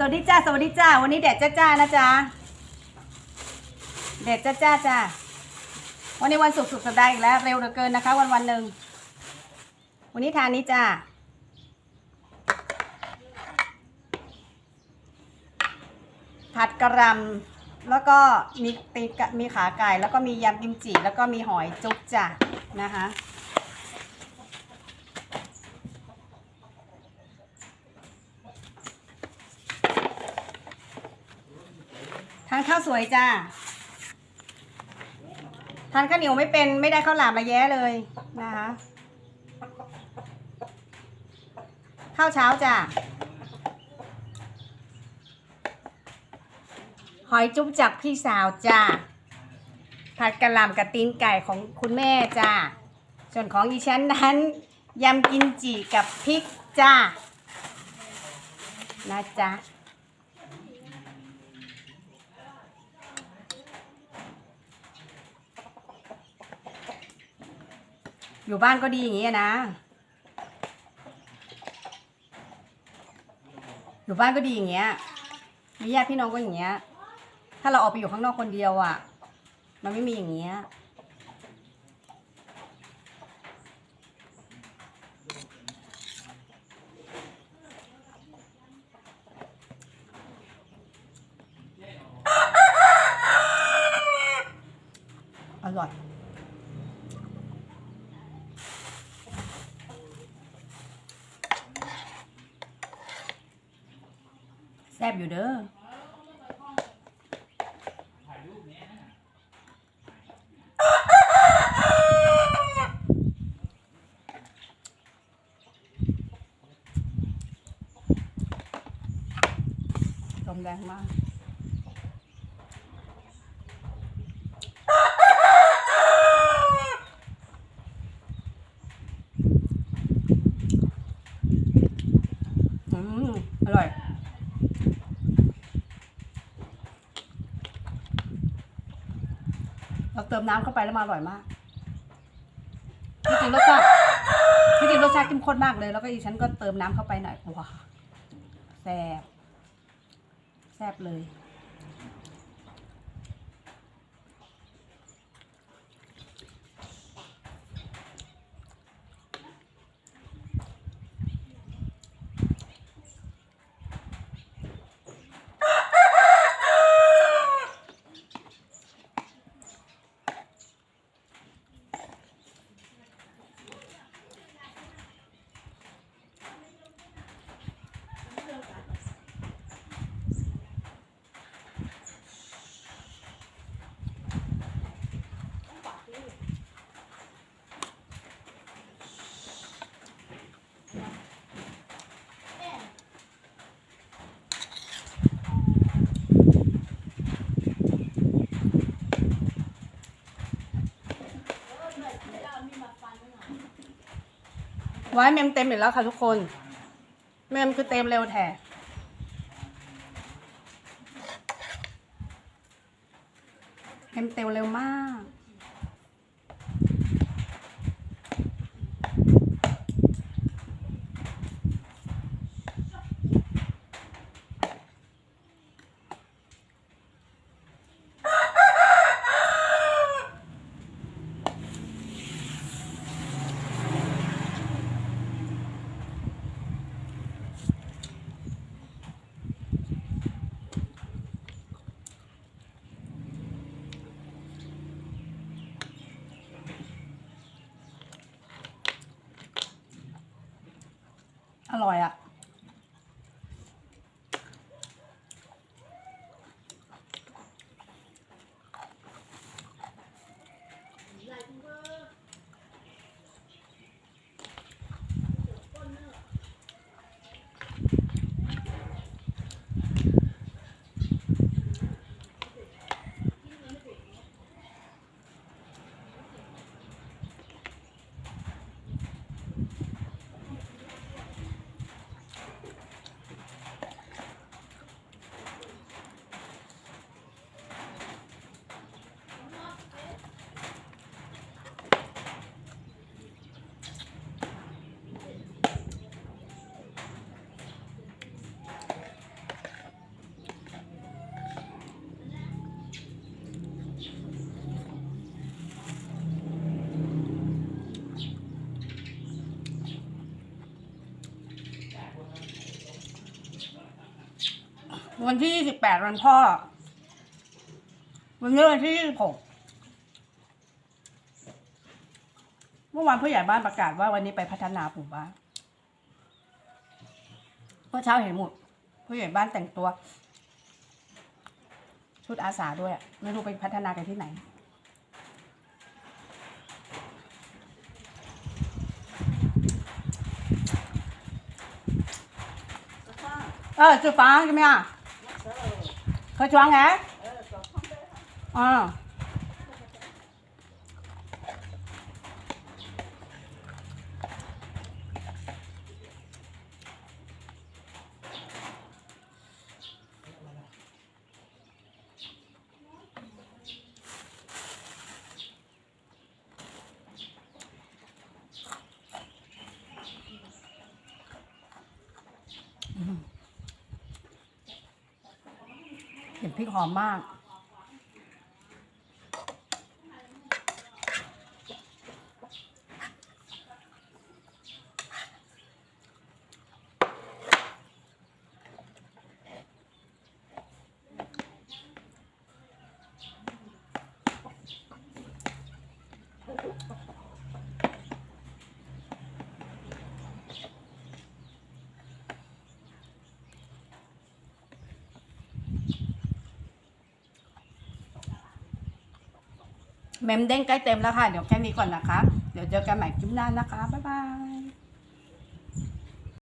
สวัสดีจ้า สวัสดีจ้า วันนี้แดดจ้าจ้านะจ๊ะแดดจ้าจ้าจ้าวันนี้วันศุกร์สุดสัปดาห์อีกแล้วเร็วเหลือเกินนะคะ วันวันหนึ่งวันนี้ทานนี้จ้าผัดกระหลำแล้วก็มีตีกมีขาไก่แล้วก็มียำกิมจิแล้วก็มีหอยจุ๊บจ้ะนะคะานข้าวสวยจ้าทานข้าวเหนียวไม่เป็นไม่ได้ข้าวหลามระแย้เลยนะคะ ข้าวเช้าจ้าหอยจุ๊บจากพี่สาวจ้าผัดกะหล่ำกับตีนไก่ของคุณแม่จ้าส่วนของอีฉันนั้นยำกินจีกับพริกจ้านะจ๊ะ อยู่บ้านก็ดีอย่างนี้นะ อยู่บ้านก็ดีอย่างเงี้ย มีญาติพี่น้องก็อย่างเงี้ย ถ้าเราออกไปอยู่ข้างนอกคนเดียวอะ มันไม่มีอย่างเงี้ย อร่อย แซ่บอยู่เด้อลมแรงมาก อืม อร่อย เราเติมน้ำเข้าไปแล้วมาอร่อยมากที่จริงรสชาติที่จริงรสชาติเข้มข้นมากเลย แล้วก็อีฉันก็เติมน้ำเข้าไปหน่อยว้าแซ่บแซ่บเลย ไว้เมมเต็มอีกแล้วค่ะทุกคน เมมคือเต็มเร็วแท้เมมเต็มเร็วมาก how วันที่ยี่สิบแปดวันพ่อ วันนี้วันที่ยี่สิบหกเมื่อวานผู้ใหญ่บ้านประกาศว่าวันนี้ไปพัฒนาหมู่บ้านเมื่อเช้าเห็นหมดผู้ใหญ่บ้านแต่งตัว ชุดอาสาด้วยอะไม่รู้ไปพัฒนากันที่ไหน ờ chú phá cho mẹ à Thôi choang hả? Ờ. À. เห็นพริกหอมมาก เมมเด้งใกล้เต็มแล้วค่ะ เดี๋ยวแค่นี้ก่อนนะคะ เดี๋ยวเจอกันใหม่คลิปหน้านะคะ บ๊ายบาย